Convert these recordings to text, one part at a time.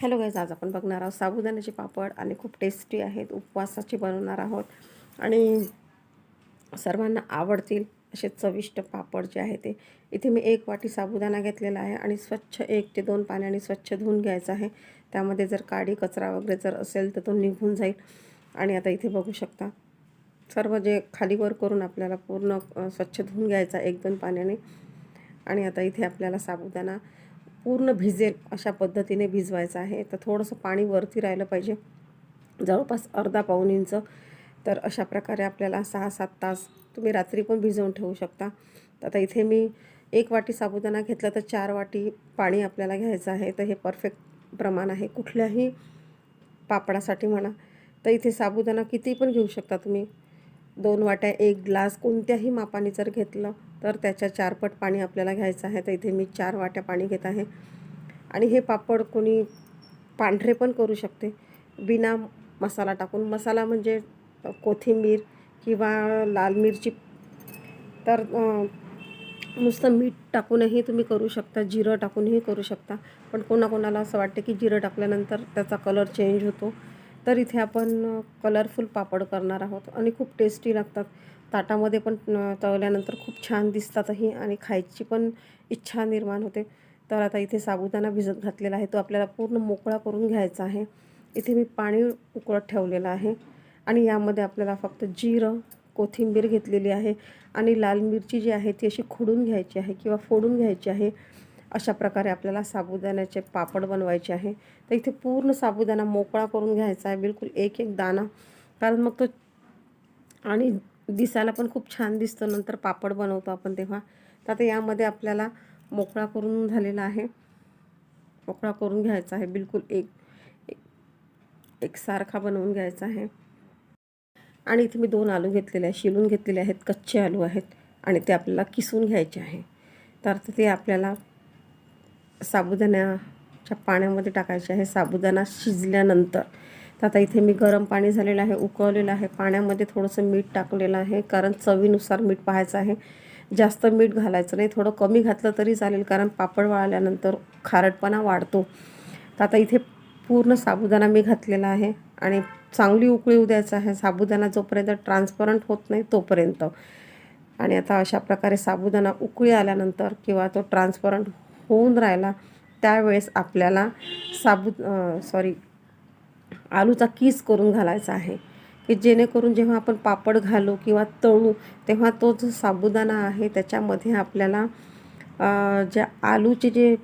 Hello guys आज आपण बघणार आहोत साबुदाण्याचे पापड आणि खूप टेस्टी आहेत उपवासाचे बनवणार आहोत. आणि सर्वांना आवडतील असे चविष्ट पापड जे आहे ते. इथे मी एक वाटी साबुदाणा घेतलेला आहे आणि स्वच्छ एक ते दोन पाण्याने स्वच्छ धुवून घ्यायचं आहे. त्यामध्ये जर काडी कचरा वगैरे जर असेल तर तो निघून जाईल. आणि आता इथे बघू शकता सर्व जे खालीवर करून आपल्याला पूर्ण स्वच्छ धुवून घ्यायचा एक दोन पाण्याने. आणि आता इथे आपल्याला साबुदाणा पूर्ण भिजेल अशा पद्धतीने भिजवायचं आहे. तर थोडंसं पाणी वरती राहिलं पाहिजे. जवळपास अर्धा पाऊन इंच. तर अशा प्रकारे आपल्याला सहा सात तास तुम्ही रात्री पण भिजवून ठेवू शकता. तर आता इथे मी एक वाटी साबुदाणा घेतला तर चार वाटी पाणी आपल्याला घ्यायचं आहे. तर हे परफेक्ट प्रमाण आहे. कुठल्याही पापडासाठी म्हणा. तर इथे साबुदाणा किती पण घेऊ शकता तुम्ही. दोन वाट्या एक ग्लास कोणत्याही मापाने जर घेतलं तर त्याच्या चारपट पाणी आपल्याला घ्यायचं आहे. तर इथे मी चार वाट्या पाणी घेत आहे. आणि हे पापड कोणी पांढरे पण करू शकते. बिना मसाला टाकून. मसाला म्हणजे कोथिंबीर किंवा लाल मिरची. तर नुसतं मीठ टाकूनही तुम्ही करू शकता. जिरं टाकूनही करू शकता. पण कोणाकोणाला असं वाटतं की जिरं टाकल्यानंतर त्याचा कलर चेंज होतो. तर इथे आपण कलरफुल पापड करणार आहोत आणि खूप टेस्टी लागतात. ताटामध्ये पण तळल्यानंतर खूप छान दिसतातही आणि खायची पण इच्छा निर्माण होते. तर आता इथे साबुदाणा भिजत घातलेला आहे. तो आपल्याला पूर्ण मोकळा करून घ्यायचा आहे. इथे मी पाणी उकळत ठेवलेलं आहे आणि यामध्ये आपल्याला फक्त जिरं कोथिंबीर घेतलेली आहे आणि लाल मिरची जी आहे ती अशी खुडून घ्यायची आहे किंवा फोडून घ्यायची आहे. अशा प्रकारे आपल्याला साबुदाण्याचे पापड बनवायचे आहे. तर इथे पूर्ण साबुदाणा मोकळा करून घ्यायचा आहे. बिलकुल एक एक दाणा. कारण मग तो आणि दिसायला पण खूप छान दिसतो. नंतर पापड बनवतो आपण तेव्हा. तर आता यामध्ये आपल्याला मोकळा करून झालेला आहे. मोकळा करून घ्यायचा आहे. बिलकुल एक एक- एकसारखा बनवून घ्यायचा आहे. आणि इथे मी दोन आलू घेतलेले आहे शिलून घेतलेले आहेत. कच्चे आलू आहेत. आणि ते आपल्याला किसून घ्यायचे आहे. तर ते आपल्याला साबुदाण्याच्या पाण्यामध्ये टाकायचे आहे. साबुदाणा शिजल्यानंतर तर आता इथे मी गरम पाणी झालेलं आहे उकळलेलं आहे. पाण्यामध्ये थोडंसं मीठ टाकलेलं आहे कारण चवीनुसार मीठ पाहायचं आहे. जास्त मीठ घालायचं नाही थोडं कमी घातलं तरी चालेल कारण पापड वाळल्यानंतर खारटपणा वाढतो. तर आता इथे पूर्ण साबुदाणा मी घातलेला आहे आणि चांगली उकळी येऊ द्यायचं आहे. साबुदाणा जोपर्यंत ट्रान्सपरंट होत नाही तोपर्यंत. आणि आता अशा प्रकारे साबुदाणा उकळी आल्यानंतर किंवा तो ट्रान्सपरंट होऊन राहिला त्यावेळेस आपल्याला साबू सॉरी आलूचा किस करून घालायचा आहे. की जेणेकरून जेव्हा आपण पापड घालू किंवा तळू तेव्हा तो जो साबुदाणा आहे त्याच्यामध्ये आपल्याला ज्या आलूचे जे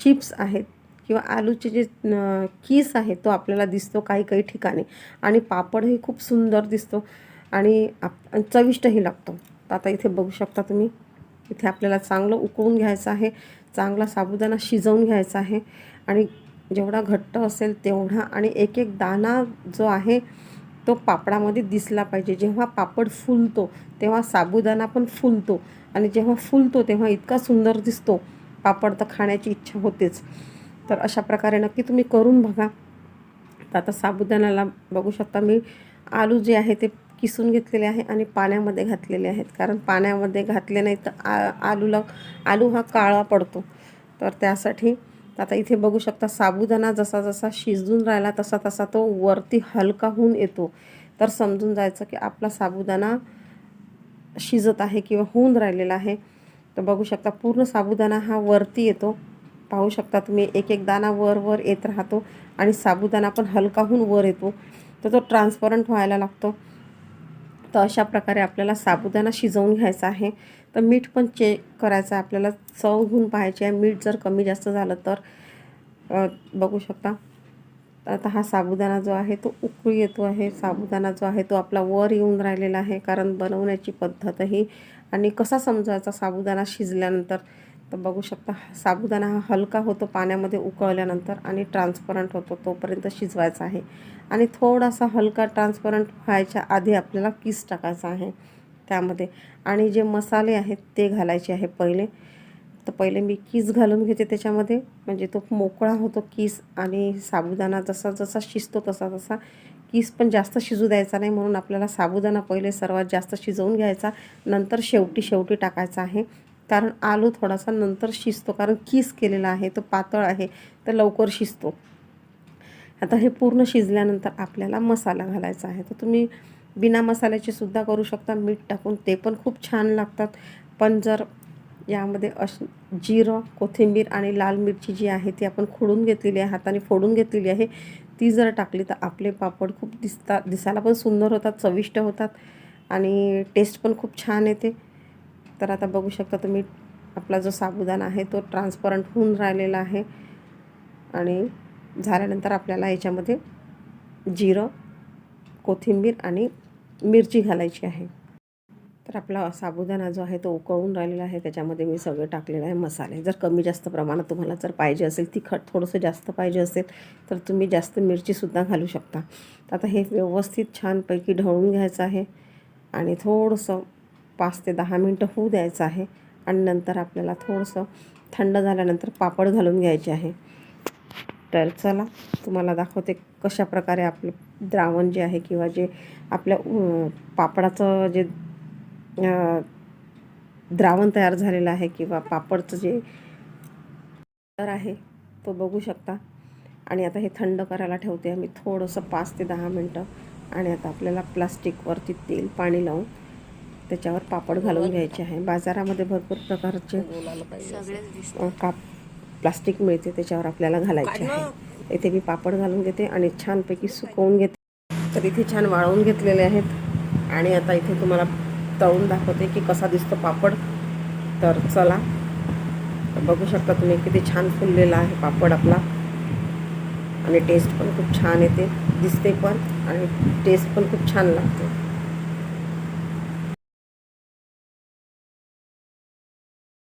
चिप्स आहेत किंवा आलूचे जे कीस किस आहे तो आपल्याला दिसतो काही काही ठिकाणी. आणि पापडही खूप सुंदर दिसतो आणि आप चविष्टही लागतो. आता इथे बघू शकता तुम्ही. इथे आपल्याला चांगलं उकळून घ्यायचं आहे चांगला साबुदाणा शिजवून घ्यायचा आहे. आणि जेवढा घट्ट असेल तेवढा आणि एक एक दाणा जो आहे तो पापडामध्ये दिसला पाहिजे. जेव्हा पापड फुलतो तेव्हा साबुदाणा पण फुलतो. आणि जेव्हा फुलतो तेव्हा इतका सुंदर दिसतो. पापड तर खाण्याची इच्छा होतेच. तर अशा प्रकारे नक्की तुम्ही करून बघा. तर आता साबुदाण्याला बघू शकता मी. आलू जे आहे ते किसून घेतलेले आहे आणि पाण्यामध्ये घातलेले आहेत. कारण पाण्यामध्ये घातले नाही तर आ आलूला आलू हा काळा पडतो. तर त्यासाठी आता इथे बघू शकता साबुदाणा जसा जसा शिजून राहिला तसा तसा तो वरती हलका होऊन येतो. तर समजून जायचं की आपला साबुदाणा शिजत आहे किंवा होऊन राहिलेला आहे. तर बघू शकता पूर्ण साबुदाणा हा वरती येतो. पाहू शकता तुम्ही एक एक दाणा वर वर येत राहतो आणि साबुदाणा पण हलका होऊन वर येतो. तर तो ट्रान्सपरंट व्हायला लागतो. तर अशा प्रकारे आपल्याला साबुदाणा शिजवून घ्यायचा आहे. तर मीठ पण चेक करायचं आहे. आपल्याला चव घेऊन पाहायची आहे. मीठ जर कमी जास्त झालं तर बघू शकता. आता हा साबुदाणा जो आहे तो उकळी येतो आहे. साबुदाणा जो आहे तो आपला वर येऊन राहिलेला आहे. कारण बनवण्याची पद्धतही आणि कसा समजायचा साबुदाणा शिजल्यानंतर? तर बघू शकता साबुदाणा हा हलका होतो पाण्यामध्ये उकळल्यानंतर आणि ट्रान्सपरंट होतो तोपर्यंत शिजवायचा आहे. आणि थोडासा हलका ट्रान्सपरंट व्हायच्या आधी आपल्याला किस टाकायचा आहे त्यामध्ये. आणि जे मसाले आहेत ते घालायचे आहे पहिले. तर पहिले मी किस घालून घेते त्याच्यामध्ये. म्हणजे तो मोकळा होतो किस आणि साबुदाणा जसा जसा शिजतो तसा तसा किस पण जास्त शिजू द्यायचा नाही म्हणून आपल्याला साबुदाणा पहिले सर्वात जास्त शिजवून घ्यायचा. नंतर शेवटी शेवटी टाकायचा आहे. कारण आलू थोडासा नंतर शिजतो कारण किस केलेला आहे तो पातळ आहे तर लवकर शिजतो. आता हे पूर्ण शिजल्यानंतर आपल्याला मसाला घालायचा आहे. तर तुम्ही बिना मसाल्याचे सुद्धा करू शकता मीठ टाकून. ते पण खूप छान लागतात. पण जर यामध्ये अश जिरं कोथिंबीर आणि लाल मिरची जी आहे ती आपण खोडून घेतलेली आहे हाताने फोडून घेतलेली आहे ती जर टाकली तर आपले पापड खूप दिसतात दिसायला पण सुंदर होतात चविष्ट होतात आणि टेस्ट पण खूप छान येते. तर आता बघू शकता तुम्ही आपला जो साबुदाणा आहे तो ट्रान्सपरंट होऊन राहिलेला आहे. आणि झाल्यानंतर आपल्याला याच्यामध्ये जिरं कोथिंबीर आणि मिरची घालायची आहे. तर आपला साबुदाणा जो आहे तो उकळून राहिलेला आहे. त्याच्यामध्ये मी सगळं टाकलेलं आहे मसाले. जर कमी जास्त प्रमाणात तुम्हाला जर पाहिजे असेल तिखट थोडंसं जास्त पाहिजे असेल तर तुम्ही जास्त मिरचीसुद्धा घालू शकता. तर आता हे व्यवस्थित छानपैकी ढवळून घ्यायचं आहे. आणि थोडंसं पाच ते दहा मिनटं होऊ द्यायचं आहे आणि नंतर आपल्याला थोडंसं थंड झाल्यानंतर पापड घालून घ्यायचे आहे. तर चला तुम्हाला दाखवते कशा प्रकारे आपलं द्रावण जे आहे किंवा जे आपल्या पापडाचं जे द्रावण तयार झालेलं आहे किंवा पापडचं जे तर आहे तो बघू शकता. आणि आता हे थंड करायला ठेवते आम्ही थोडंसं पाच ते दहा मिनटं आणि आता आपल्याला प्लास्टिकवरती तेल पाणी लावून त्याच्यावर पापड घालून घ्यायचे आहे. बाजारामध्ये भरपूर प्रकारचे काप प्लास्टिक मिळते त्याच्यावर आपल्याला घालायचे आहे. इथे मी पापड घालून घेते आणि छानपैकी सुकवून घेते. तर इथे छान वाळवून घेतलेले आहेत. आणि आता इथे तुम्हाला तळून दाखवते की कसा दिसतो पापड. तर चला. तर बघू शकता तुम्ही किती छान फुललेला आहे पापड आपला. आणि टेस्ट पण खूप छान येते. दिसते पण आणि टेस्ट पण खूप छान लागते.